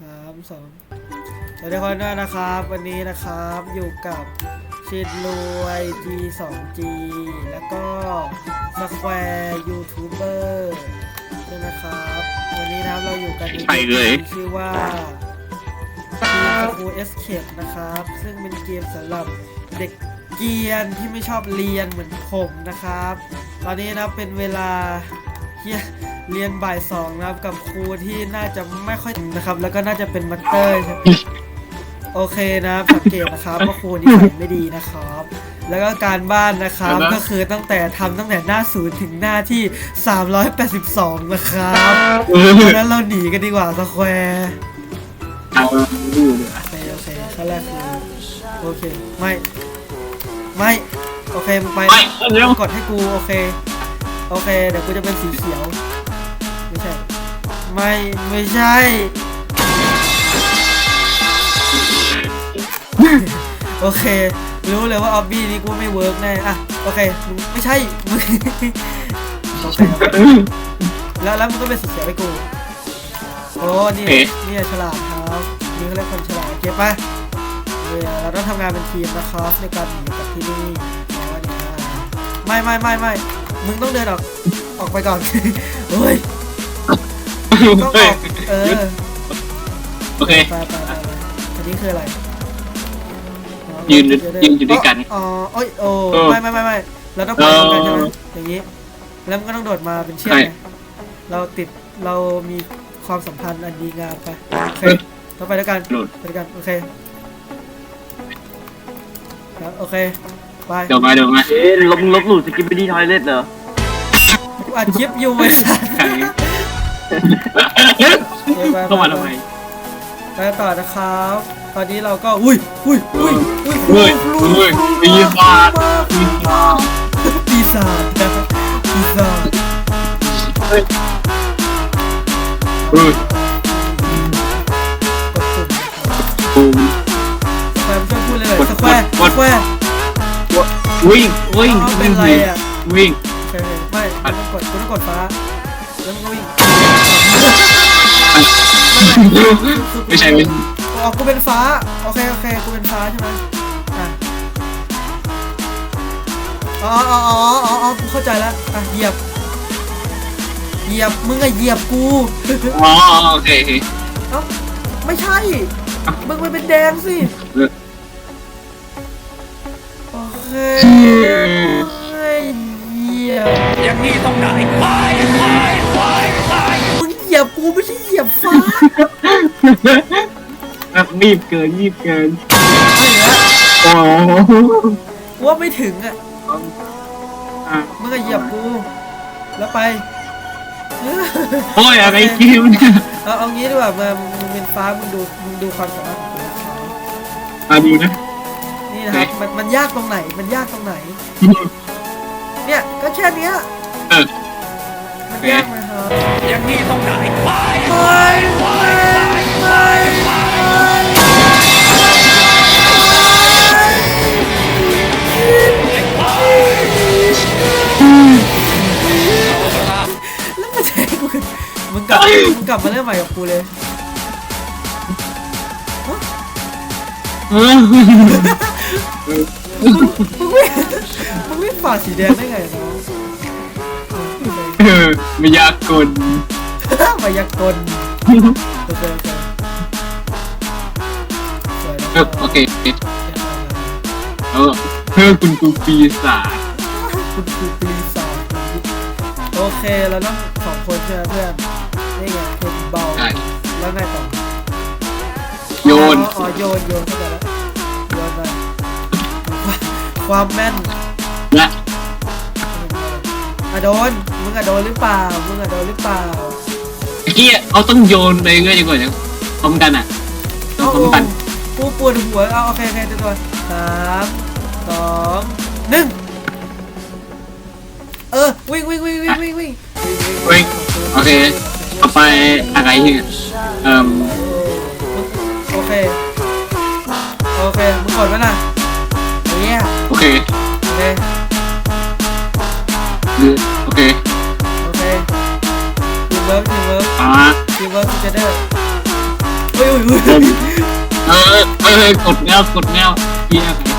สามสองสวัสดีคนด้วยนะครับ วันนี้นะครับอยู่กับชิดรวย G2G แล้วก็สแควร์ยูทูบเบอร์ด้วยนะครับ วันนี้นะครับเราอยู่กันในไปเลยที่ชื่อว่าทีมสกูเอสเคปนะครับ ซึ่งเป็นเกมสำหรับเด็กเกรียนที่ไม่ชอบเรียนเหมือนผมนะครับ ตอนนี้นะครับเป็นเวลาเฮีย เรียนบ่ายสองนะครับกับครูที่น่าจะไม่ค่อยนะครับ แล้วก็น่าจะเป็นมัตเตอร์ใช่ไหมโอเคนะครับสังเกตนะครับว่าครูนิสัยไม่ดีนะครับ แล้วก็การบ้านนะครับเห็นไหมก็คือตั้งแต่ทำตั้งแต่หน้าศูนย์ถึงหน้าที่ 382 นะครับดังนั้นเราหนีกันดีกว่าสแควร์เอาดูเลยโอเคโอเคขั้นแรกคือโอเคไม่ไม่โอเคมึงไปไม่เร็วกดให้กูโอเค โอเค เดี๋ยวกูจะเป็นสีเขียวไม่ ใช่ ไม่ไม่ใช่ โอเค รู้เลยว่าออบบี้นี้กูไม่เวิร์กแน่อะโอเคมึงไม่ใช่มึงโอเคแล้วแล้วมึงก็เป็นสีเขียวให้กูโอ้นี่เอ๊ะนี่ฉลาดครับนี่เขาเรียกคนฉลาดเก็บปะเออเราต้องทำงานเป็นทีมนะครับในการหนีจากที่นี่อ๋อนี่นะไม่ไม่ไม่ไม่มึงต้องเดินออกออกไปก่อน เฮ้ย ต้องออกเออโอเค ไปไปไปไปอันนี้คืออะไรยืนยืนอยู่ด้วยกันอ๋อโอ้ยโอ้เออไม่ไม่ไม่ไม่เราต้องไปด้วยกันใช่ไหมอย่างนี้ แล้วมันก็ต้องโดดมาเป็นเชือกใช่ ไงเราติดเรามีความสัมพันธ์อันดีงามไปโอเคเฮ้ยเราไปด้วยกันโดดไปด้วยกันโอเคครับโอเคไปเดี๋ยวมาเดี๋ยวมา เอ๊ะลบลบหลู่สกิปไปดีทอยเล็ตเหรอกูอัดคลิปอยู่ไอ้สัส ใครเข้ามาทำไม ไปต่อนะครับ ตอนนี้เราก็ อุ้ย อุ้ย อุ้ย อุ้ยเฮ้ยเฮ้ยปีศาจ ปีศาจปีศาจนะปีศาจเฮ้ยเฮ้ยกดปุ่มบูม สแควร์ช่วยพูดเลยกดสแควร์กดสแควร์ วิ่งวิ่งอ้าวเป็นไรอะวิ่งโอเคไม่ไม่ต้องกดกูต้องกดฟ้า แล้วมันก็วิ่งไม่ใช่เป็นอ๋อกูเป็นฟ้า โอเคโอเคกูเป็นฟ้าใช่ไหมอะอ๋ออ๋ออ๋ออ๋ออ๋อกูเข้าใจแล้วอะเหยียบ เหยียบมึงอะเหยียบกูอ๋อโอเคโอเคเอ้าไม่ใช่ มึงมันเป็นแดงสิเออโอเคเฮ้ยเห ยียบอย่างนี้ต้องได้ไปไปไปไปมึงเหยียบกูไม่ใช่เหยียบฟ้าแบบรีบเกินรีบเกินไม่เหลือโอ้โหกูว่าไม่ถึงอะอะมึงก็เหยียบกู แล้วไปโอ้ยอะไรเกมเนี่ยเอาเอางี้ดีกว่ามามึงเป็นฟ้ามึงดูมึงดูความสามารถของกูมาดูนะนี่นะครับโอเคมันมันยากตรงไหนมันยากตรงไหน เนี่ยก็แค่เนี้ยเออ มันโอเคยากนะครับอย่างนี้ต้องได้ไปไม่ไม่ไม่แล้วมันจะให้กูมึงกลับมึงกลับมาเริ่มใหม่กับกูเลยเออ มึงไม่มึงไม่ ฝ่าสีแดงได้ไงน้องเออไม่ยากกลมายากลโอเคโอเคสวยเออโอเคเออเพื่อคุณครูปีศาจคุณครูปีศาจโอเคเราต้องสองคนใช่ไหมเพื่อนนี่ไงคือเบาใช่แล้วไงต่อโยนอ๋ออ๋อโยนโยนเข้าไปแล้วโยนไปความแม่นและ อะโดน มึงอะโดนหรือเปล่า มึงอะโดนหรือเปล่าเมื่อกี้เอาต้องโยนไปเรื่อยดีกว่าจะพร้อมกันอะต้องพร้อมกันกูปวดหัว เอาโอเคโอเคเดี๋ยวก่อนสามสองหนึ่งเออ วิ่งวิ่งวิ่งวิ่งวิ่งวิ่งวิ่งโอเคต่อไปอะไรที่เอ่มโอเค โอเค มึงกดไว้นะ ร์กทีมเกอ่าทีมเดอร์เฮ้ยเฮ้ยเฮ้ยเออเออกดแนวกดแนวเฮีย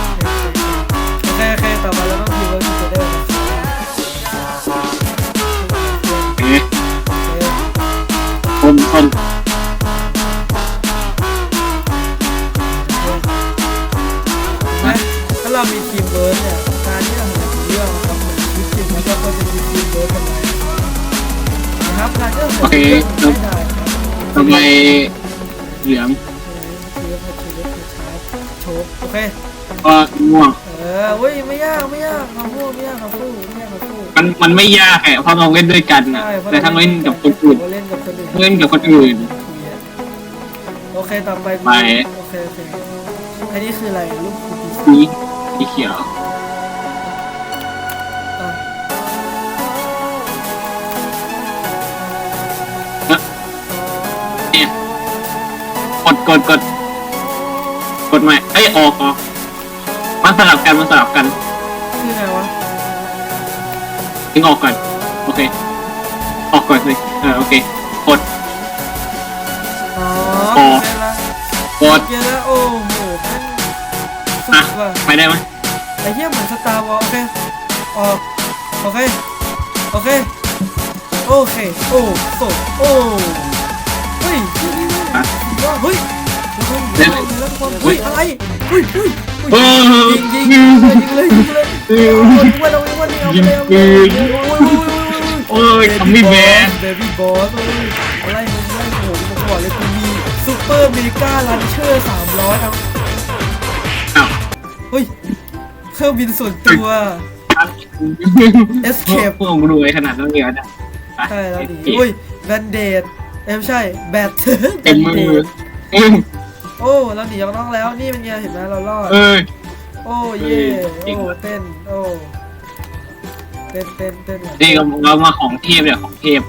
ทำไมเหลืองโชว์โอเคก็ง่วงเออเว้ยไม่ยากไม่ยากคำพูดไม่ยากคำพูดไม่ยากคำพูดมันมันไม่ยากแหละเพราะเราเล่นด้วยกันนะใช่เพราะแต่ถ้าเล่นกับคนอื่นเล่นกับคนอื่นเล่นกับคนอื่นโอเคต่อไปไปโอเคโอเคอันนี้คืออะไรรูปคูปีศาจสีสีเขียว กดกดกดกดใหม่เอ้ยออกออกมันสลับกันมันสลับกันคือไงวะถึงออกก่อน โอเค ออกก่อนสิเออโอเคกด อ๋ออ๋อโอเคละกดเยอะแล้วโอ้โหแม่งสุอะดว่ะไปได้ไหมไอ้เหี้ยเหมือนสตาร์วอลโอเคออกโอเคโอเคโอเคโอ้สดโอ้เฮ้ยนี่ นี่นี่อะว่าเฮ้ยเฮ้ยเฮ้ยแล้วความเฮ้ยอะไรเฮ้ยเฮ้ยเอเฮ้ยอยิงยิงยิงเลยยิงเลยยิงเลยเออยิงเลยเรายิงเลยเอายิงเลยเอาปืเลยนโอ้ยโอ้ยโอ้ยโอ้ยโอ้ยทำไม่แบนเบบี้บอสอะไรมึงไล่ผมมาก่อนเลยกูมีซูเปอร์เมกาลันเชอร์สามร้อยเอาอ้าวเฮ้ยเครื่องบินส่วนตัว Escape พวกมึงรวยขนาดนั้นเลยเหรอเนี่ยไปใช่แล้วดิอุ้ยแบนเดดเอ้ยไม่ใช่แบตเต็มมือเอ้ยโอ้เราหนีออกนอกแล้วนี่เป็นไงเห็นไหมเรารอดเอ้ย โอ้เย่เออจริงโอ้ว่ะ เต้นโอ้เต้นเต้นเต้นนี่เราเรามาของเทพเนี่ยของเทพ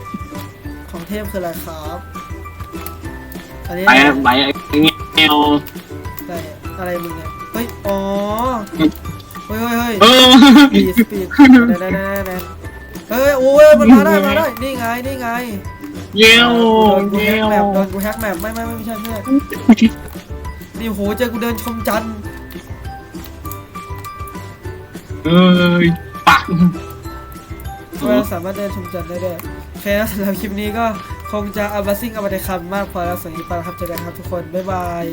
ของเทพคืออะไรครับอันนี้ไปไปอย่างเงี้ยแนวอะไรอะไรมึงเนี่ยเฮ้ยอ๋อเฮ้ยเฮ้ยเฮ้ย เออสปีดสปีดได้ได้ได้ได้เฮ้ยโอ้ยมันมาได้มาได้ นี่ไง นี่ไง เยี่ยวโดนกูแฮเยี่ยกวแมปโดนกูแฮกแมปไม่ไม่ไม่ไม่ใช่ไม่ใช่นี่โหเจอกูเดินชมจันทร์เอ้ยปักเราสามารถเดินชมจันทร์ได้ด้วยโอเคแล้วสำหรับคลิปนี้ก็คงจะอัลบัซิ่งอัลบัตคำมากพอแล้วสวัสดีครับเจอกันครับทุกคนบ๊ายบาย